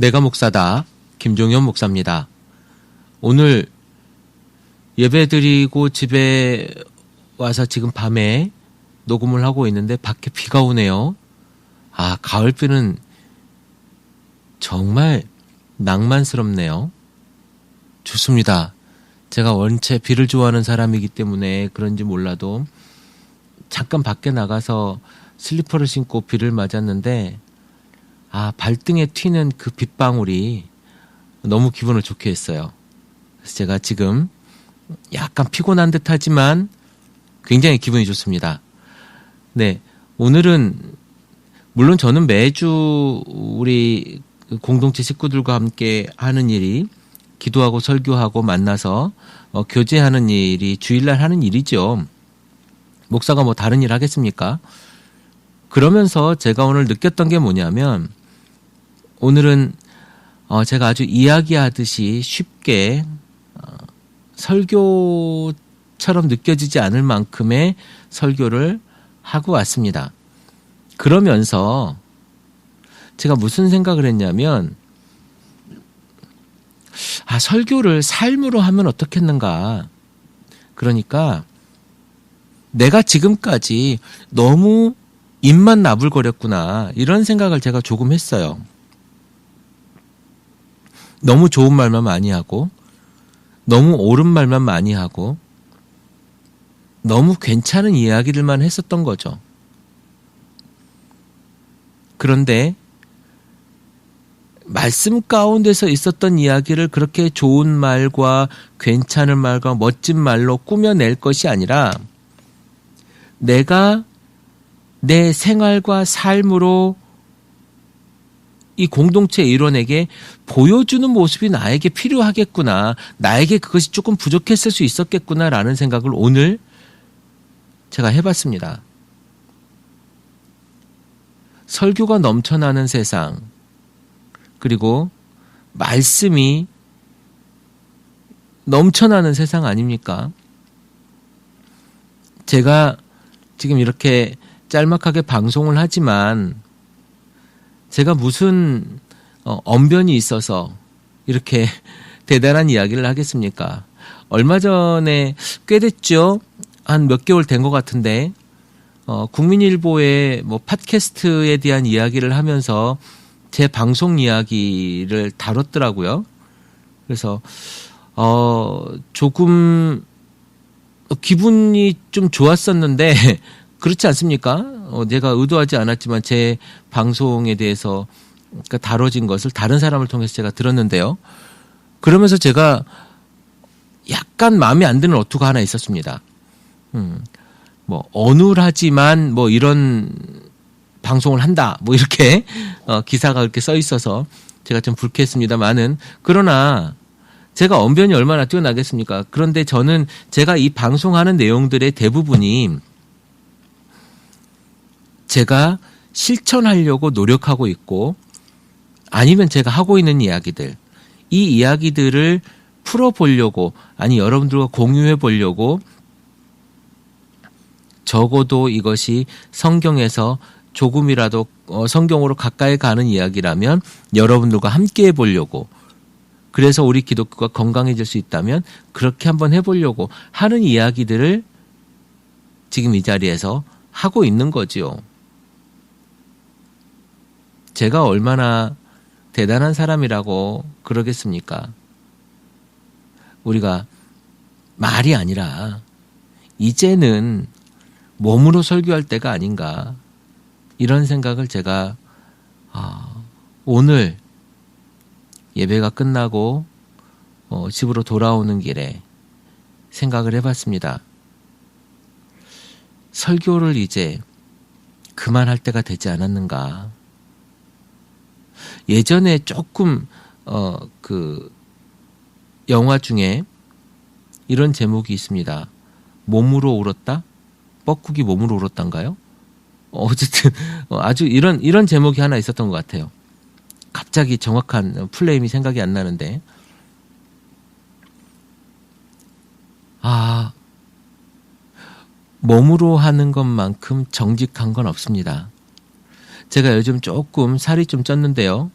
내가 목사다. 김종현 목사입니다. 오늘 예배 드리고 집에 와서 지금 밤에 녹음을 하고 있는데 밖에 비가 오네요. 아, 가을비는 정말 낭만스럽네요. 좋습니다. 제가 원체 비를 좋아하는 사람이기 때문에 그런지 몰라도 잠깐 밖에 나가서 슬리퍼를 신고 비를 맞았는데 아, 발등에 튀는 그 빗방울이 너무 기분을 좋게 했어요. 그래서 제가 지금 약간 피곤한 듯 하지만 굉장히 기분이 좋습니다. 네. 오늘은 물론 저는 매주 우리 공동체 식구들과 함께 하는 일이 기도하고 설교하고 만나서 어, 교제하는 일이 주일날 하는 일이죠. 목사가 뭐 다른 일 하겠습니까? 그러면서 제가 오늘 느꼈던 게 뭐냐면 오늘은 어, 제가 아주 이야기하듯이 쉽게 어, 설교처럼 느껴지지 않을 만큼의 설교를 하고 왔습니다. 그러면서 제가 무슨 생각을 했냐면 아 설교를 삶으로 하면 어떻겠는가. 그러니까 내가 지금까지 너무 입만 나불거렸구나 이런 생각을 제가 조금 했어요. 너무 좋은 말만 많이 하고 너무 옳은 말만 많이 하고 너무 괜찮은 이야기들만 했었던 거죠. 그런데 말씀 가운데서 있었던 이야기를 그렇게 좋은 말과 괜찮은 말과 멋진 말로 꾸며낼 것이 아니라 내가 내 생활과 삶으로 이 공동체 일원에게 보여주는 모습이 나에게 필요하겠구나. 나에게 그것이 조금 부족했을 수 있었겠구나라는 생각을 오늘 제가 해봤습니다. 설교가 넘쳐나는 세상, 그리고 말씀이 넘쳐나는 세상 아닙니까? 제가 지금 이렇게 짤막하게 방송을 하지만 제가 무슨 어, 언변이 있어서 이렇게 대단한 이야기를 하겠습니까? 얼마 전에 꽤 됐죠? 한 몇 개월 된 것 같은데, 어, 국민일보의 뭐 팟캐스트에 대한 이야기를 하면서 제 방송 이야기를 다뤘더라고요. 그래서, 어, 조금 기분이 좀 좋았었는데, 그렇지 않습니까? 어, 내가 의도하지 않았지만 제 방송에 대해서 그러니까 다뤄진 것을 다른 사람을 통해서 제가 들었는데요. 그러면서 제가 약간 마음에 안 드는 어투가 하나 있었습니다. 음, 뭐 어눌하지만 뭐 이런 방송을 한다. 뭐 이렇게 어, 기사가 그렇게 써 있어서 제가 좀 불쾌했습니다만은 그러나 제가 언변이 얼마나 뛰어나겠습니까? 그런데 저는 제가 이 방송하는 내용들의 대부분이 제가 실천하려고 노력하고 있고 아니면 제가 하고 있는 이야기들 이 이야기들을 풀어보려고 아니 여러분들과 공유해 보려고 적어도 이것이 성경에서 조금이라도 어, 성경으로 가까이 가는 이야기라면 여러분들과 함께 해보려고 그래서 우리 기독교가 건강해질 수 있다면 그렇게 한번 해보려고 하는 이야기들을 지금 이 자리에서 하고 있는 거지요. 제가 얼마나 대단한 사람이라고 그러겠습니까? 우리가 말이 아니라 이제는 몸으로 설교할 때가 아닌가 이런 생각을 제가 어, 오늘 예배가 끝나고 어, 집으로 돌아오는 길에 생각을 해봤습니다. 설교를 이제 그만할 때가 되지 않았는가. 예전에 조금 어 그 영화 중에 이런 제목이 있습니다. 몸으로 울었다? 뻐꾸기 몸으로 울었단가요? 어쨌든 어, 아주 이런 이런 제목이 하나 있었던 것 같아요. 갑자기 정확한 플레임이 생각이 안 나는데 아 몸으로 하는 것만큼 정직한 건 없습니다. 제가 요즘 조금 살이 좀 쪘는데요.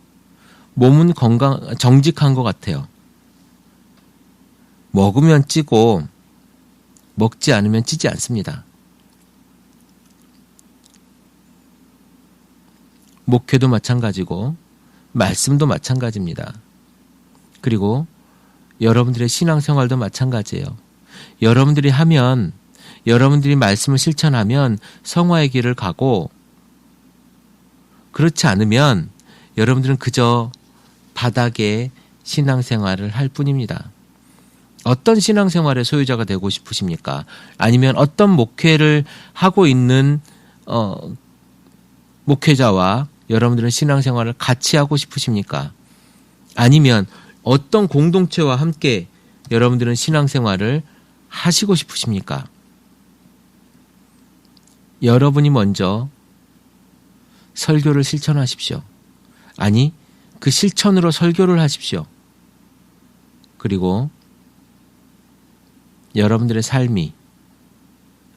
몸은 건강, 정직한 것 같아요. 먹으면 찌고, 먹지 않으면 찌지 않습니다. 목회도 마찬가지고, 말씀도 마찬가지입니다. 그리고 여러분들의 신앙생활도 마찬가지예요. 여러분들이 하면, 여러분들이 말씀을 실천하면 성화의 길을 가고, 그렇지 않으면 여러분들은 그저 바닥에 신앙생활을 할 뿐입니다. 어떤 신앙생활의 소유자가 되고 싶으십니까? 아니면 어떤 목회를 하고 있는 어, 목회자와 여러분들은 신앙생활을 같이 하고 싶으십니까? 아니면 어떤 공동체와 함께 여러분들은 신앙생활을 하시고 싶으십니까? 여러분이 먼저 설교를 실천하십시오. 아니, 그 실천으로 설교를 하십시오. 그리고 여러분들의 삶이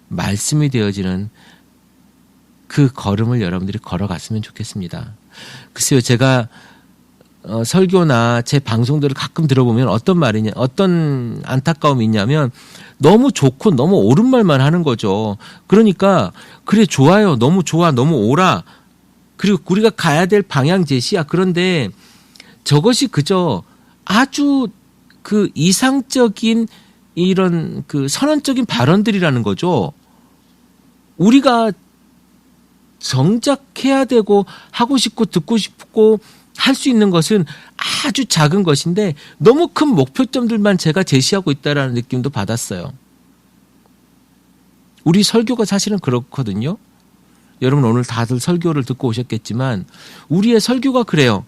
말씀이 되어지는 그 걸음을 여러분들이 걸어갔으면 좋겠습니다. 글쎄요, 제가 어, 설교나 제 방송들을 가끔 들어보면 어떤 말이냐, 어떤 안타까움이 있냐면 너무 좋고 너무 옳은 말만 하는 거죠. 그러니까 그래 좋아요, 너무 좋아, 너무 옳아. 그리고 우리가 가야 될 방향 제시야. 그런데 저것이 그저 아주 그 이상적인 이런 그 선언적인 발언들이라는 거죠. 우리가 정작 해야 되고 하고 싶고 듣고 싶고 할 수 있는 것은 아주 작은 것인데 너무 큰 목표점들만 제가 제시하고 있다라는 느낌도 받았어요. 우리 설교가 사실은 그렇거든요. 여러분 오늘 다들 설교를 듣고 오셨겠지만 우리의 설교가 그래요.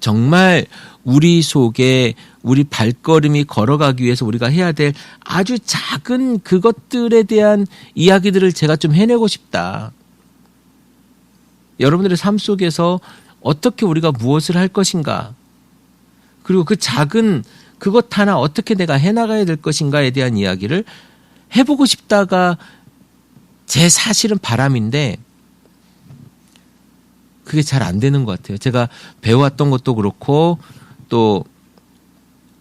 정말 우리 속에 우리 발걸음이 걸어가기 위해서 우리가 해야 될 아주 작은 그것들에 대한 이야기들을 제가 좀 해내고 싶다. 여러분들의 삶 속에서 어떻게 우리가 무엇을 할 것인가. 그리고 그 작은 그것 하나 어떻게 내가 해나가야 될 것인가에 대한 이야기를 해보고 싶다가 제 사실은 바람인데 그게 잘 안 되는 것 같아요. 제가 배워왔던 것도 그렇고 또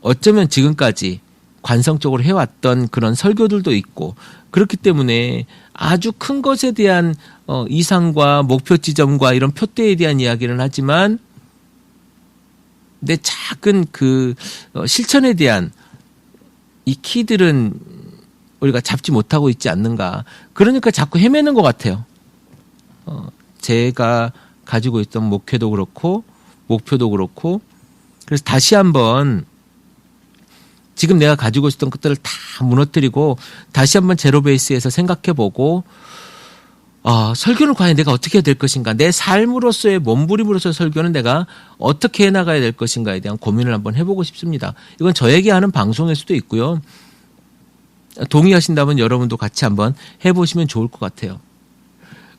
어쩌면 지금까지 관성적으로 해왔던 그런 설교들도 있고 그렇기 때문에 아주 큰 것에 대한 어, 이상과 목표 지점과 이런 표대에 대한 이야기를 하지만 내 작은 그 어, 실천에 대한 이 키들은 우리가 잡지 못하고 있지 않는가. 그러니까 자꾸 헤매는 것 같아요. 어, 제가 가지고 있던 목표도 그렇고, 목표도 그렇고, 그래서 다시 한번 지금 내가 가지고 있었던 것들을 다 무너뜨리고 다시 한번 제로 베이스에서 생각해 보고 어, 설교는 과연 내가 어떻게 해야 될 것인가? 내 삶으로서의 몸부림으로서의 설교는 내가 어떻게 해 나가야 될 것인가에 대한 고민을 한번 해보고 싶습니다. 이건 저에게 하는 방송일 수도 있고요. 동의하신다면 여러분도 같이 한번 해보시면 좋을 것 같아요.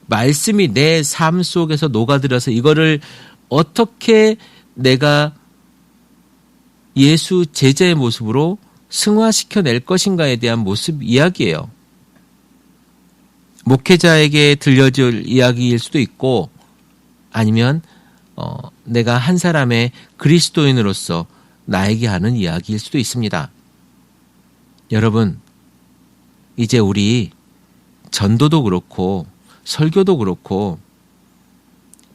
말씀이 내 삶 속에서 녹아들어서 이거를 어떻게 내가 예수 제자의 모습으로 승화시켜 낼 것인가에 대한 모습 이야기예요. 목회자에게 들려줄 이야기일 수도 있고 아니면 어, 내가 한 사람의 그리스도인으로서 나에게 하는 이야기일 수도 있습니다. 여러분, 이제 우리 전도도 그렇고 설교도 그렇고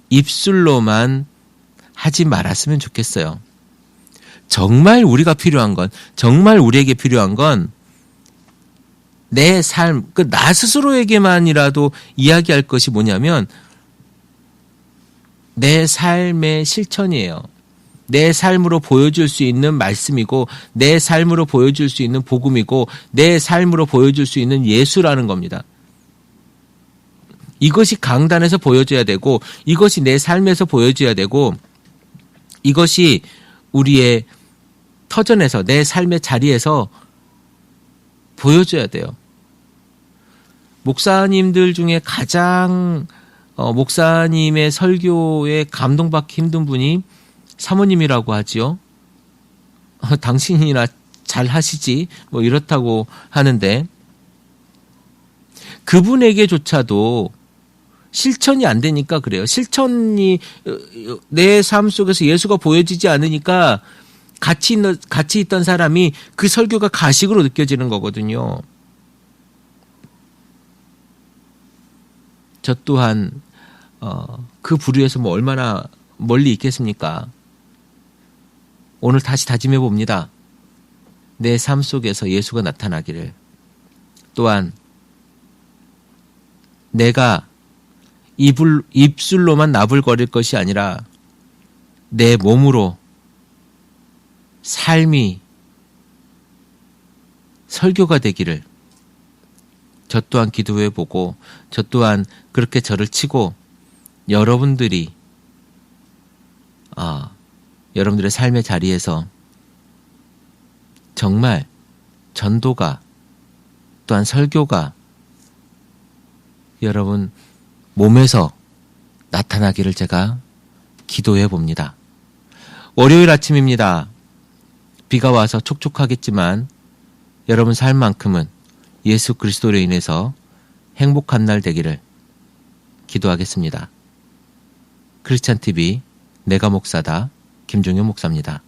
입술로만 하지 말았으면 좋겠어요. 정말 우리가 필요한 건, 정말 우리에게 필요한 건 내 삶, 그 나 스스로에게만이라도 이야기할 것이 뭐냐면 내 삶의 실천이에요. 내 삶으로 보여줄 수 있는 말씀이고 내 삶으로 보여줄 수 있는 복음이고 내 삶으로 보여줄 수 있는 예수라는 겁니다. 이것이 강단에서 보여줘야 되고 이것이 내 삶에서 보여줘야 되고 이것이 우리의 터전에서 내 삶의 자리에서 보여줘야 돼요. 목사님들 중에 가장 어, 목사님의 설교에 감동받기 힘든 분이 사모님이라고 하지요. 어, 당신이나 잘 하시지 뭐 이렇다고 하는데 그분에게조차도 실천이 안 되니까 그래요. 실천이 어, 내삶 속에서 예수가 보여지지 않으니까 같이 있는 같이 있던 사람이 그 설교가 가식으로 느껴지는 거거든요. 저 또한 어, 그 부류에서 뭐 얼마나 멀리 있겠습니까? 오늘 다시 다짐해 봅니다. 내 삶 속에서 예수가 나타나기를. 또한 내가 입을, 입술로만 나불거릴 것이 아니라 내 몸으로 삶이 설교가 되기를 저 또한 기도해 보고 저 또한 그렇게 저를 치고 여러분들이 아 여러분들의 삶의 자리에서 정말 전도가 또한 설교가 여러분 몸에서 나타나기를 제가 기도해 봅니다. 월요일 아침입니다. 비가 와서 촉촉하겠지만 여러분 삶만큼은 예수 그리스도로 인해서 행복한 날 되기를 기도하겠습니다. 크리스찬 TV 내가 목사다 김종현 목사입니다.